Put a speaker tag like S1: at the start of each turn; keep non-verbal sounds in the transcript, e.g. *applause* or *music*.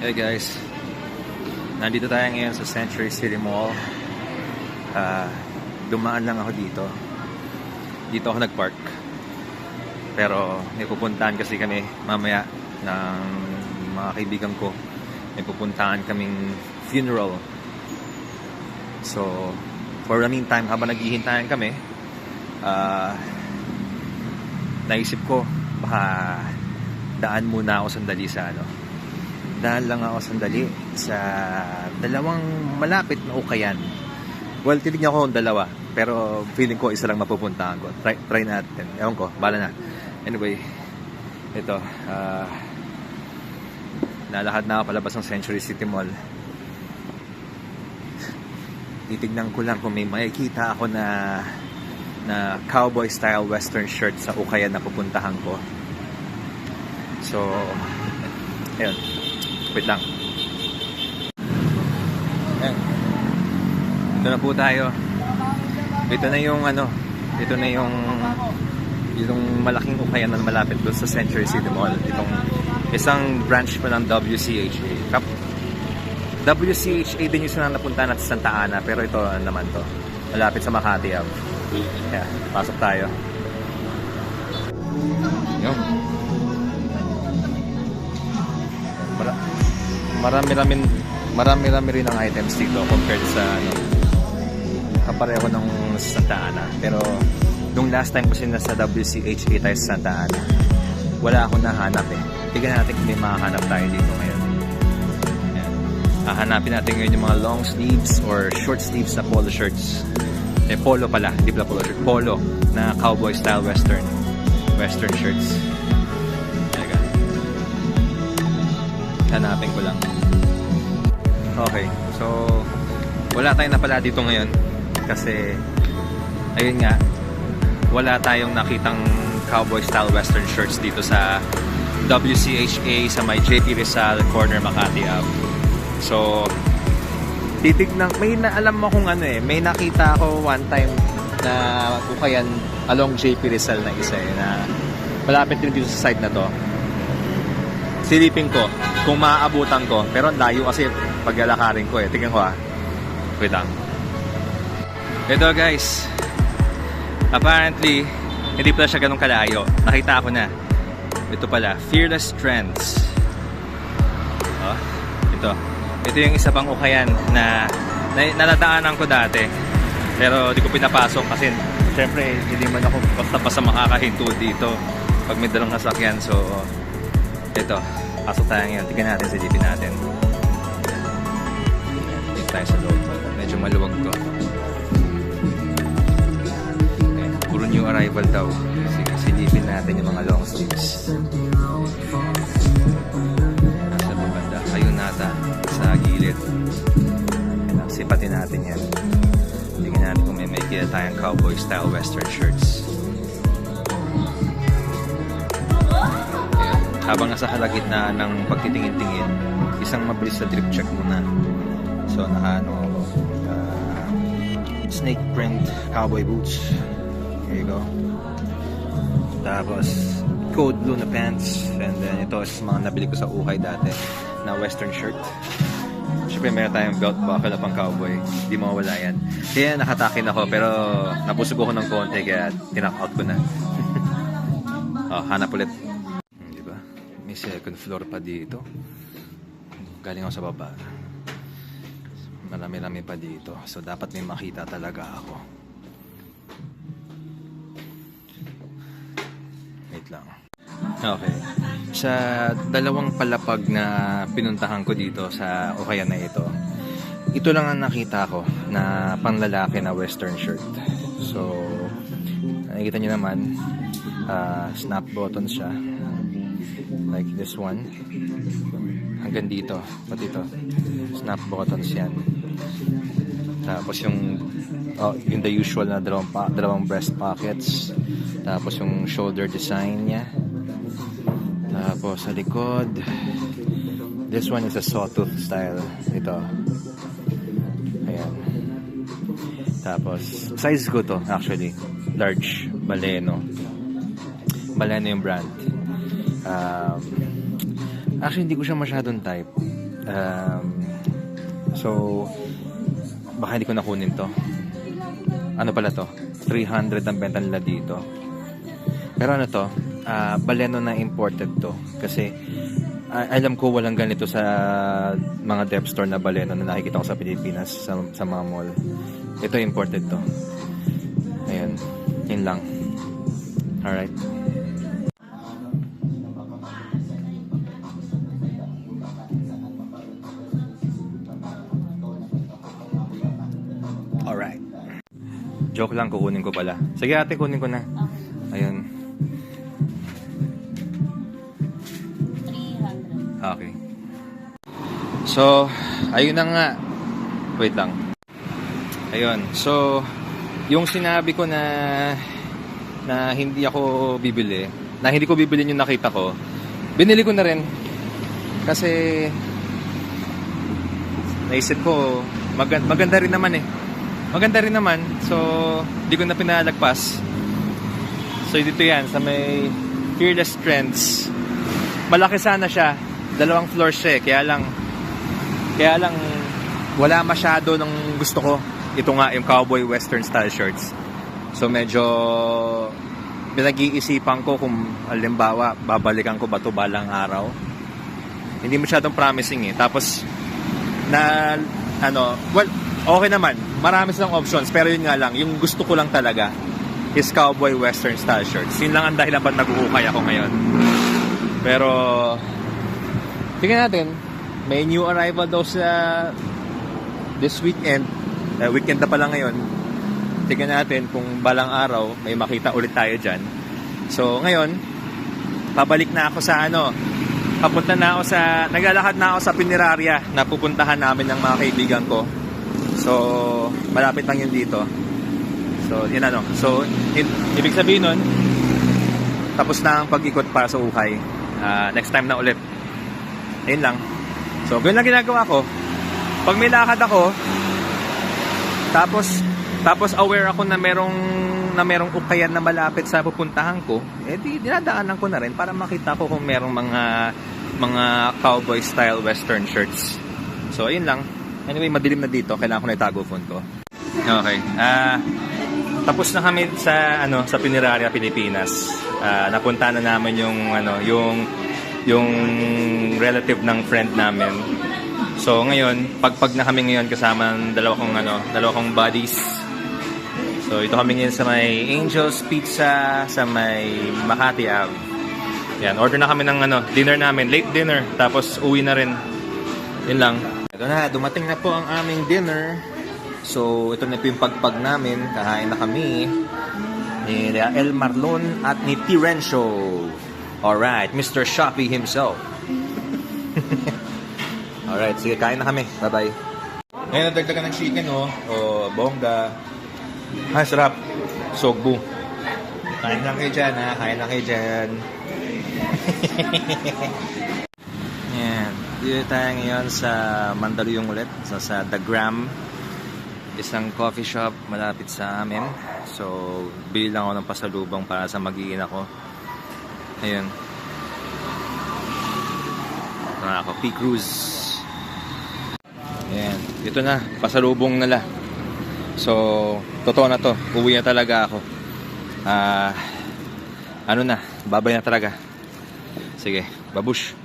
S1: Hey guys, nandito tayo ngayon sa Century City Mall. Ah, dumaan lang ako dito. Dito ako nag-park. Pero may pupuntahan kasi kami mamaya ng mga kaibigan ko. May pupuntahan kaming funeral. So, for the meantime, habang naghihintayan kami, ah, naisip ko, baka daan muna ako sandali sa ano, daan lang ako sandali sa dalawang malapit na ukayan. Well, titignan ko kung dalawa. Pero feeling ko isa lang mapupuntahan ko. Try, try natin. Ewan ko, bala na. Anyway, ito. ah lalakad na ako palabas ng Century City Mall. Titignan ko lang kung may makikita ako na na cowboy style western shirt sa ukayan na pupuntahan ko. So, ayun. Wait lang. Ayan. Ito na po tayo. Ito na yung ano, ito na yung yung malaking ukayan na malapit doon sa Century City Mall. Itong isang branch pa ng WCHA. Kap WCHA din yung sinang napunta natin sa Santa Ana, pero ito naman to. Malapit sa Makati Ave. Kaya, pasok tayo. Marami-rami marami-rami rin ang items dito compared sa ano kapareho ng Santa Ana. Pero nung last time kasi nasa WCHA tayo sa Santa Ana, wala akong nahanap eh. Tignan natin kung may makahanap tayo dito ngayon. Ayan. Hahanapin natin ngayon yung mga long sleeves or short sleeves na polo shirts. Eh, polo pala, hindi pala polo shirt. Polo na cowboy style western. Western shirts. Hanapin ko lang. Okay, so wala tayong napala dito ngayon kasi ayun nga wala tayong nakitang cowboy style western shirts dito sa WCHA sa may JP Rizal corner Makati Ave. So titignan may naalam mo kung ano eh may nakita ako one time na ukayan along JP Rizal na isa eh, na malapit din dito sa side na to silipin ko kung maaabutan ko. Pero ang layo kasi paglalakarin ko eh. Tingnan ko ah. Wait lang. Ito guys. Apparently hindi pala siya ganun kalayo. Nakita ko na. Ito pala. Fearless Trends. Oh, ito. Ito yung isa pang ukayan na, na naladaanan ko dati. Pero di ko pinapasok kasi syempre hindi man ako basta-basta makakahinto dito pag may dalang nasakyan so ito pasok tayo ngayon. Tignan natin silipin natin. Dito tayo sa loob. Medyo maluwag to. Ayan, puro new arrival daw. Sige silipin natin yung mga long sleeves. Nasa babanda ayun nata sa gilid. Sipatin natin yan. Tingnan natin kung may may kita tayong cowboy style western shirts habang nasa kalagitnaan ng pagtitingin-tingin isang mabilis na drip check muna so nakaano ako ah, snake print cowboy boots here you go tapos code blue na pants and then ito is mga nabili ko sa ukay dati na western shirt Siyempre meron tayong belt buckle pang cowboy. Hindi mawawala yan. Kaya nakatakin ako pero napusog ako ng konti kaya tinak out ko na. *laughs* oh, hanap ulit. May second floor pa dito. Galing ako sa baba. Marami-rami pa dito. So dapat may makita talaga ako. Wait lang. Okay. Sa dalawang palapag na pinuntahan ko dito sa Ukayan na ito, ito lang ang nakita ko na panglalaki na western shirt. So, nakikita nyo naman, ah, snap buttons siya. Like this one. Hanggang dito. Pati ito. Snap buttons yan. Tapos yung oh, yung the usual na dalawang, pa, dalawang breast pockets. Tapos yung shoulder design niya. Tapos sa likod, this one is a sawtooth style. Ito. Ayan. Tapos, size ko to actually. Large. Baleno. Baleno yung brand. Um, actually, hindi ko siya masyadong type. Um, so, baka hindi ko nakunin to. Ano pala to? 300 ang benta nila dito. Pero ano to? Ah, baleno na imported to. Kasi, alam ko walang ganito sa mga dep store na baleno na nakikita ko sa Pilipinas, sa, sa mga mall. Ito imported to. Ayun. Yun lang. Alright. Joke lang, kukunin ko pala. Sige ate, kunin ko na. Ayun.
S2: 300.
S1: Okay. So, ayun na nga. Wait lang. Ayun. So, yung sinabi ko na na hindi ako bibili, na hindi ko bibili yung nakita ko, binili ko na rin. Kasi naisip ko, maganda, maganda rin naman eh. Maganda rin naman. So, di ko na pinalagpas. So, dito yan, sa may Fearless Trends. Malaki sana siya. Dalawang floors siya eh. Kaya lang, kaya lang, wala masyado ng gusto ko. Ito nga, yung cowboy western style shirts. So, medyo pinag-iisipan ko kung halimbawa, babalikan ko ba to balang araw. Hindi masyadong promising eh. Tapos, na, ano, well, okay naman. Marami silang options. Pero yun nga lang, yung gusto ko lang talaga is cowboy western style shirts. Yun lang ang dahilan ba't nag-uukay ako ngayon. Pero, tingnan natin. May new arrival daw sa this weekend. Eh, weekend na pala ngayon. Tingnan natin kung balang araw may makita ulit tayo dyan. So, ngayon, pabalik na ako sa ano, papunta na ako sa, naglalakad na ako sa Pineraria na pupuntahan namin ng mga kaibigan ko. So, malapit lang yun dito. So, yun ano. So, i- ibig sabihin nun, tapos na ang pag-ikot para sa Ukay. Ah, next time na ulit. Ayun lang. So, ganun lang ginagawa ko. Pag may lakad ako, tapos tapos aware ako na merong na merong ukayan na malapit sa pupuntahan ko, eh di dinadaanan ko na rin para makita ko kung merong mga mga cowboy style western shirts. So ayun lang. Anyway, madilim na dito, kailangan ko na itago phone ko. Okay. Ah tapos na kami sa ano sa Pineraria, Pilipinas. Ah, napunta na namin yung ano, yung yung relative ng friend namin. So ngayon, pagpag na kami ngayon kasama ng dalawa kong ano, dalawa kong buddies. So ito kami ngayon sa may Angel's Pizza sa may Makati Ave. Yan, order na kami ng ano, dinner namin, late dinner, tapos uwi na rin. Yun lang. Ito na, dumating na po ang aming dinner. So, ito na po yung pagpag namin. Kakain na kami ni El Marlon at ni Tirencio. Alright, Mr. Shopee himself. *laughs* Alright, sige, kain na kami. Bye-bye. Ngayon, nadagdagan ng chicken, oh. O, bongga. Ay, sarap. Sogbu. Kain lang kayo dyan, ha? Kain lang kayo dyan. *laughs* Yan. Dito tayo ngayon sa Mandaluyong ulit. Sa, sa The Gram. Isang coffee shop malapit sa amin. So, bili lang ako ng pasalubong para sa magiin ako. Ayun. Ito na ako. P-Cruise. Ayan. Ito na. Pasalubong nila. So, totoo na to. Uwi na talaga ako. Ah, ano na. Babay na talaga. Sige. Babush.